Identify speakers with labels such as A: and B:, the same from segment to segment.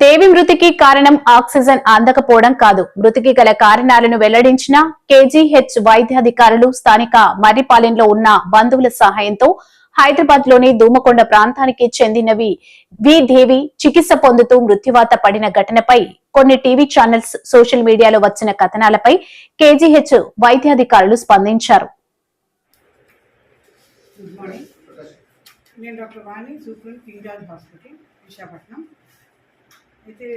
A: దేవి మృతికి కారణం ఆక్సిజన్ అందకపోవడం కాదు. మృతికి గల కారణాలను వెల్లడించిన కేజీహెచ్ వైద్యాధికారులు స్థానిక మర్రిపాలెంలో ఉన్న బంధువుల సహాయంతో హైదరాబాద్లోని దూమకొండ ప్రాంతానికి చెందినవి వి దేవి చికిత్స పొందుతూ మృత్యువాత పడిన ఘటనపై కొన్ని టీవీ ఛానల్స్ సోషల్ మీడియాలో వచ్చిన కథనాలపై కేజీహెచ్ వైద్యాధికారులు స్పందించారు.
B: నేను doctor Vani King George hospital Visakhapatnam. అయితే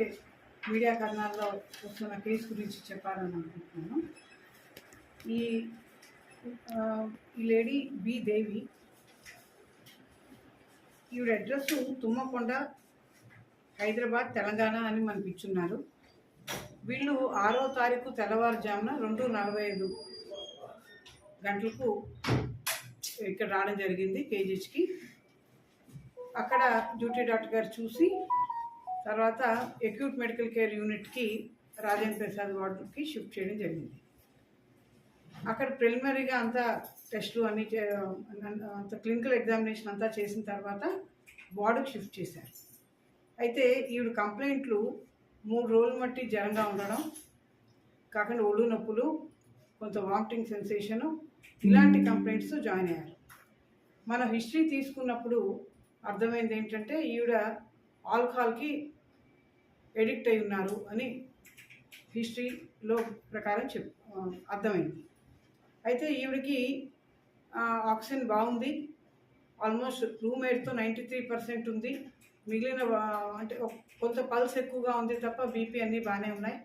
B: మీడియా కథనాల్లో వస్తున్న కేసు గురించి చెప్పాలని అనుకుంటున్నాను ఈ ఈ లేడీ బి దేవి ఈవిడ అడ్రస్ తుమ్మకొండ హైదరాబాద్ తెలంగాణ అని మనకి ఇచ్చున్నారు. వీళ్ళు ఆరో తారీఖు తెల్లవారుజామున రెండు నలభై ఐదు గంటలకు ఇక్కడ రావడం జరిగింది కేజీహెచ్కి. అక్కడ డ్యూటీ డాక్టర్ గారు చూసి తర్వాత అక్యూట్ మెడికల్ కేర్ యూనిట్కి రాజేంద్ర ప్రసాద్ వార్డుకి షిఫ్ట్ చేయడం జరిగింది. అక్కడ ప్రిలిమినరీగా అంతా టెస్టులు అన్ని చే- అంత క్లినికల్ ఎగ్జామినేషన్ అంతా చేసిన తర్వాత వార్డుకి షిఫ్ట్ చేశారు. అయితే ఈవిడ కంప్లైంట్లు మూడు రోజులు మట్టి జ్వరంగా ఉండడం కాకుండా ఒళ్ళు నొప్పులు కొంత వామిటింగ్ సెన్సేషను ఇలాంటి కంప్లైంట్స్ జాయిన్ అయ్యారు. మన హిస్టరీ తీసుకున్నప్పుడు అర్థమైంది ఏంటంటే ఈవిడ ఆల్కహాల్కి ఎడిక్ట్ అయి ఉన్నారు అని హిస్టరీలో ప్రకారం చెప్ అర్థమైంది. అయితే ఈవిడికి ఆక్సిజన్ బాగుంది. ఆల్మోస్ట్ రూమ్మేట్తో నైంటీ త్రీ పర్సెంట్ ఉంది. మిగిలిన అంటే కొంత పల్స్ ఎక్కువగా ఉంది తప్ప బీపీ అన్నీ బాగానే ఉన్నాయి.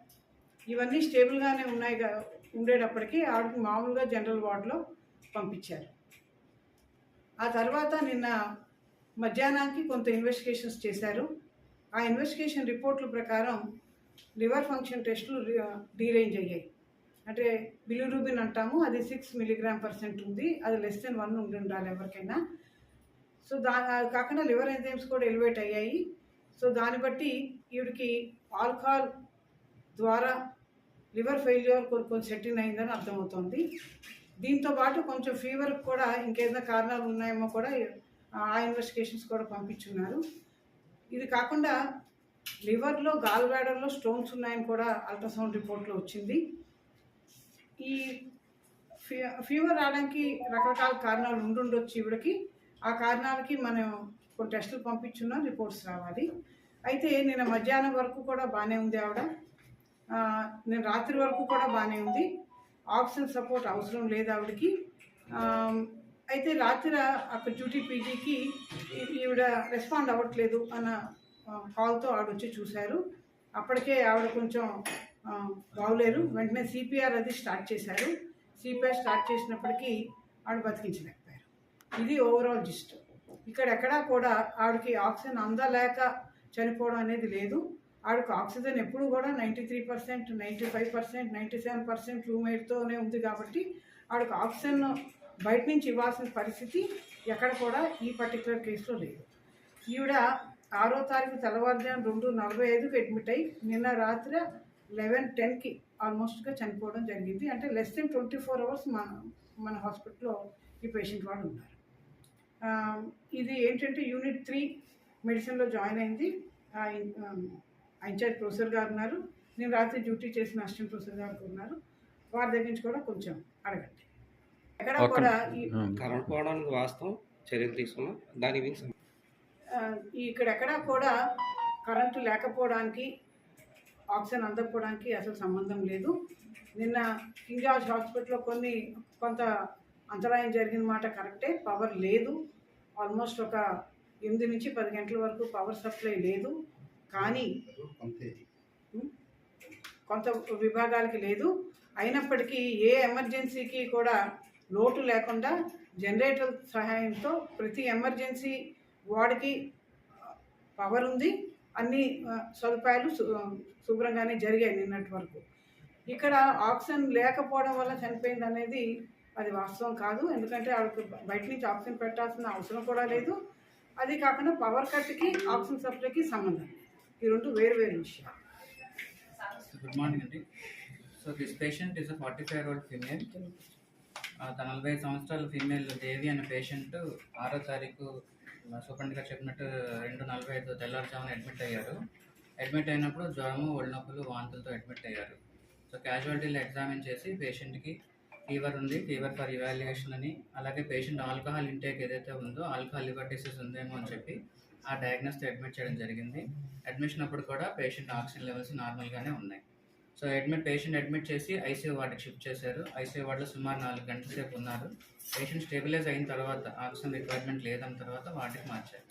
B: ఇవన్నీ స్టేబుల్గానే ఉన్నాయి ఉండేటప్పటికీ ఆవిడకి మామూలుగా జనరల్ వార్డులో పంపించారు. ఆ తర్వాత నిన్న మధ్యాహ్నానికి కొంత ఇన్వెస్టిగేషన్స్ చేశారు. ఆ ఇన్వెస్టిగేషన్ రిపోర్ట్ల ప్రకారం లివర్ ఫంక్షన్ టెస్టులు డీరేంజ్ అయ్యాయి. అంటే బిలిరూబిన్ అంటాము అది సిక్స్ మిలీగ్రామ్ పర్సెంట్ ఉంది అది లెస్ దెన్ వన్ ఉండి ఉండాలి ఎవరికైనా. సో దా కాకుండా లివర్ ఎంజైమ్స్ కూడా ఎలివేట్ అయ్యాయి. సో దాన్ని బట్టి ఈవిడికి ఆల్కహాల్ ద్వారా లివర్ ఫెయిల్యూర్ కొంచెం సెటిల్ అయిందని అర్థమవుతోంది. దీంతో పాటు కొంచెం ఫీవర్ కూడా ఇంకేదైనా కారణాలు ఉన్నాయేమో కూడా ఆ ఇన్వెస్టిగేషన్స్ కూడా పంపించున్నారు. ఇది కాకుండా లివర్లో గాల్ బ్లాడర్లో స్టోన్స్ ఉన్నాయని కూడా అల్ట్రాసౌండ్ రిపోర్ట్లో వచ్చింది. ఈ ఫీ ఫీవర్ రావడానికి రకరకాల కారణాలు ఉండుండొచ్చు ఈవిడకి. ఆ కారణాలకి మనం కొన్ని టెస్టులు పంపించున్నాం రిపోర్ట్స్ రావాలి. అయితే నేను మధ్యాహ్నం వరకు కూడా బాగానే ఉంది ఆవిడ. నేను రాత్రి వరకు కూడా బాగానే ఉంది. ఆక్సిజన్ సపోర్ట్ అవసరం లేదు ఆవిడకి. అయితే రాత్రి అక్కడ డ్యూటీ పీజీకి ఈవిడ రెస్పాండ్ అవ్వట్లేదు అన్న కాల్తో ఆవిడ వచ్చి చూశారు. అప్పటికే ఆవిడ కొంచెం బాగులేరు వెంటనే సిపిఆర్ అది స్టార్ట్ చేశారు. సిపిఆర్ స్టార్ట్ చేసినప్పటికీ ఆవిడ బతికించలేకపోయారు. ఇది ఓవరాల్ జిస్ట్ ఇక్కడ ఎక్కడా కూడా ఆవిడకి ఆక్సిజన్ అందలేక చనిపోవడం అనేది లేదు. ఆవిడకు ఆక్సిజన్ ఎప్పుడు కూడా ninety three percent ninety five percent ninety seven percent room రూమ్మేట్తోనే ఉంది కాబట్టి ఆవిడకు ఆక్సిజన్ బయట నుంచి ఇవ్వాల్సిన పరిస్థితి ఎక్కడ కూడా ఈ పర్టికులర్ కేసులో లేదు. ఈవిడ ఆరో తారీఖు తెల్లవారుజాము రెండు నలభై ఐదుకి అడ్మిట్ అయ్యి నిన్న రాత్రి లెవెన్ టెన్కి ఆల్మోస్ట్గా చనిపోవడం జరిగింది. అంటే less than twenty four hours మన మన హాస్పిటల్లో ఈ పేషెంట్ వాళ్ళు ఉన్నారు. ఇది ఏంటంటే యూనిట్ త్రీ మెడిసిన్లో జాయిన్ అయింది. ఇన్ఛార్జ్ ప్రొఫెసర్ గారు ఉన్నారు. నేను రాత్రి డ్యూటీ చేసిన అసిస్టెంట్ ప్రొఫెసర్ గారు ఉన్నారు. వారి దగ్గర నుంచి కూడా కొంచెం అడగండి. ఎక్కడ. కూడా
C: కరెంట్ పోవడానికి వాస్తవం చర్యలు తీసుకున్నాం. దాని గురించి
B: ఆ, ఇక్కడ ఎక్కడా కూడా కరెంటు లేకపోవడానికి ఆక్సిజన్ అందకపోవడానికి అసలు సంబంధం లేదు. నిన్న కింగ్ జార్జ్ హాస్పిటల్లో కొన్ని కొంత అంతరాయం జరిగిన మాట కరెక్టే పవర్ లేదు. ఆల్మోస్ట్ ఒక ఎనిమిది నుంచి పది గంటల వరకు పవర్ సప్లై లేదు. కానీ? కొంత విభాగాలకి లేదు. అయినప్పటికీ ఏ ఎమర్జెన్సీకి కూడా లోటు లేకుండా జనరేటర్ సహాయంతో ప్రతి ఎమర్జెన్సీ వార్డుకి పవర్ ఉంది. అన్ని సదుపాయాలు శుభ్రంగానే జరిగాయి నిన్నటి వరకు. ఇక్కడ ఆక్సిజన్ లేకపోవడం వల్ల చనిపోయింది అనేది అది వాస్తవం కాదు. ఎందుకంటే ఆవిడకి బయట నుంచి ఆక్సిజన్ పెట్టాల్సిన అవసరం కూడా లేదు. అది కాకుండా పవర్ కట్కి ఆక్సిజన్ సప్లైకి సంబంధం. ఈ రెండు వేరు వేరు విషయాలు.
D: గుడ్ మార్నింగ్ అండి. So this patient is a forty five old female నలభై సంవత్సరాలు సంవత్సరాల ఫీమేల్ దేవి అనే పేషెంట్ ఆరో తారీఖు సూపరింట్ గారు చెప్పినట్టు రెండు నలభై ఐదు తెల్లారుజామున అడ్మిట్ అయ్యారు. అడ్మిట్ అయినప్పుడు జ్వరము ఒళ్ళు నొప్పులు వాంతులతో అడ్మిట్ అయ్యారు. సో క్యాజువాలిటీలో ఎగ్జామిన్ చేసి పేషెంట్కి ఫీవర్ ఉంది ఫీవర్ ఫర్ ఇవాల్యుయేషన్ అని అలాగే పేషెంట్ ఆల్కహాల్ ఇంటేక్ ఏదైతే ఉందో ఆల్కహాల్ లివర్ డిసీజ్ ఉందేమో అని చెప్పి ఆ డయాగ్నోస్తో అడ్మిట్ చేయడం జరిగింది. అడ్మిషన్ అప్పుడు కూడా పేషెంట్ ఆక్సిజన్ లెవెల్స్ నార్మల్గానే ఉన్నాయి. సో అడ్మిట్ పేషెంట్ అడ్మిట్ చేసి ఐసీయూ వార్డుకి షిఫ్ట్ చేశారు. ఐసీయూ వార్డులో సుమారు నాలుగు గంటల సేపు ఉన్నారు. పేషెంట్ స్టెబిలైజ్ అయిన తర్వాత ఆక్సిజన్ రిక్వైర్మెంట్ లేదన్న తర్వాత వార్డుకి మార్చారు.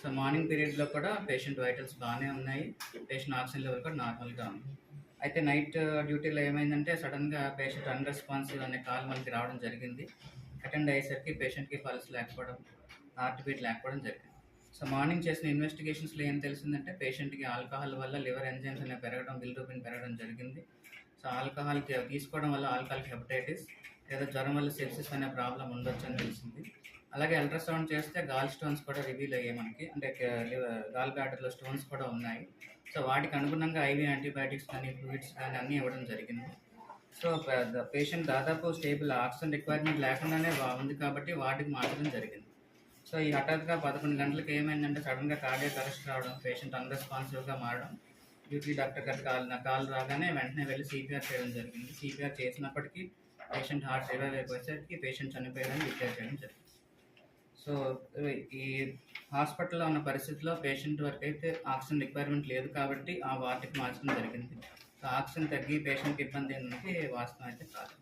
D: సో మార్నింగ్ పీరియడ్లో కూడా పేషెంట్ వైటల్స్ బాగానే ఉన్నాయి. పేషెంట్ ఆక్సిజన్ లెవెల్ కూడా నార్మల్గా ఉంది. అయితే నైట్ డ్యూటీలో ఏమైందంటే సడన్గా పేషెంట్ అన్రెస్పాన్సివ్ అనే కాల్ మనకి రావడం జరిగింది. అటెండ్ అయ్యేసరికి పేషెంట్కి పల్స్ లేకపోవడం హార్ట్ బీట్ లేకపోవడం జరిగింది. సో మార్నింగ్ చేసిన ఇన్వెస్టిగేషన్స్లో ఏం తెలిసిందంటే పేషెంట్కి ఆల్కహాల్ వల్ల లివర్ ఎంజైమ్స్ అనేవి పెరగడం బిల్రూపిన్ పెరగడం జరిగింది. సో ఆల్కహాల్ తీసుకోవడం వల్ల ఆల్కహాల్ హెపటైటిస్ లేదా జ్వరం వల్ల సెప్సిస్ అనే ప్రాబ్లం ఉండొచ్చు అని తెలిసింది. అలాగే అల్ట్రాసౌండ్ చేస్తే గాల్ స్టోన్స్ కూడా రివీల్ అయ్యాయి మనకి. అంటే గాల్ బ్యాటర్లో స్టోన్స్ కూడా ఉన్నాయి. సో వాటికి అనుగుణంగా ఐవీ యాంటీబయాటిక్స్ కానీ ఫ్లూయిడ్స్ కానీ అన్నీ ఇవ్వడం జరిగింది. సో పేషెంట్ దాదాపు స్టేబుల్ ఆక్సిజన్ రిక్వైర్మెంట్ లేకుండానే ఉంది కాబట్టి వాటికి మార్చడం జరిగింది. సో ఈ హఠాత్తుగా పదకొండు గంటలకు ఏమైందంటే సడన్గా కార్డియక్ అరెస్ట్ రావడం పేషెంట్ అన్రెస్పాన్సివ్గా మారడం డ్యూటీ డాక్టర్ గారి కాల్ నా కాల్ రాగానే వెంటనే వెళ్ళి సిపిఆర్ చేయడం జరిగింది. సిపిఆర్ చేసినప్పటికీ పేషెంట్ హార్ట్ రివైవ్ అయిపోయేసరికి పేషెంట్ చనిపోయారని డిక్లేర్ చేయడం జరిగింది. సో ఈ హాస్పిటల్లో ఉన్న పరిస్థితిలో పేషెంట్ వరకు అయితే ఆక్సిజన్ రిక్వైర్మెంట్ లేదు కాబట్టి ఆ వార్డుకి మార్చడం జరిగింది. సో ఆక్సిజన్ తగ్గి పేషెంట్కి ఇబ్బంది ఏంటంటే వాస్తవం అయితే కాదు.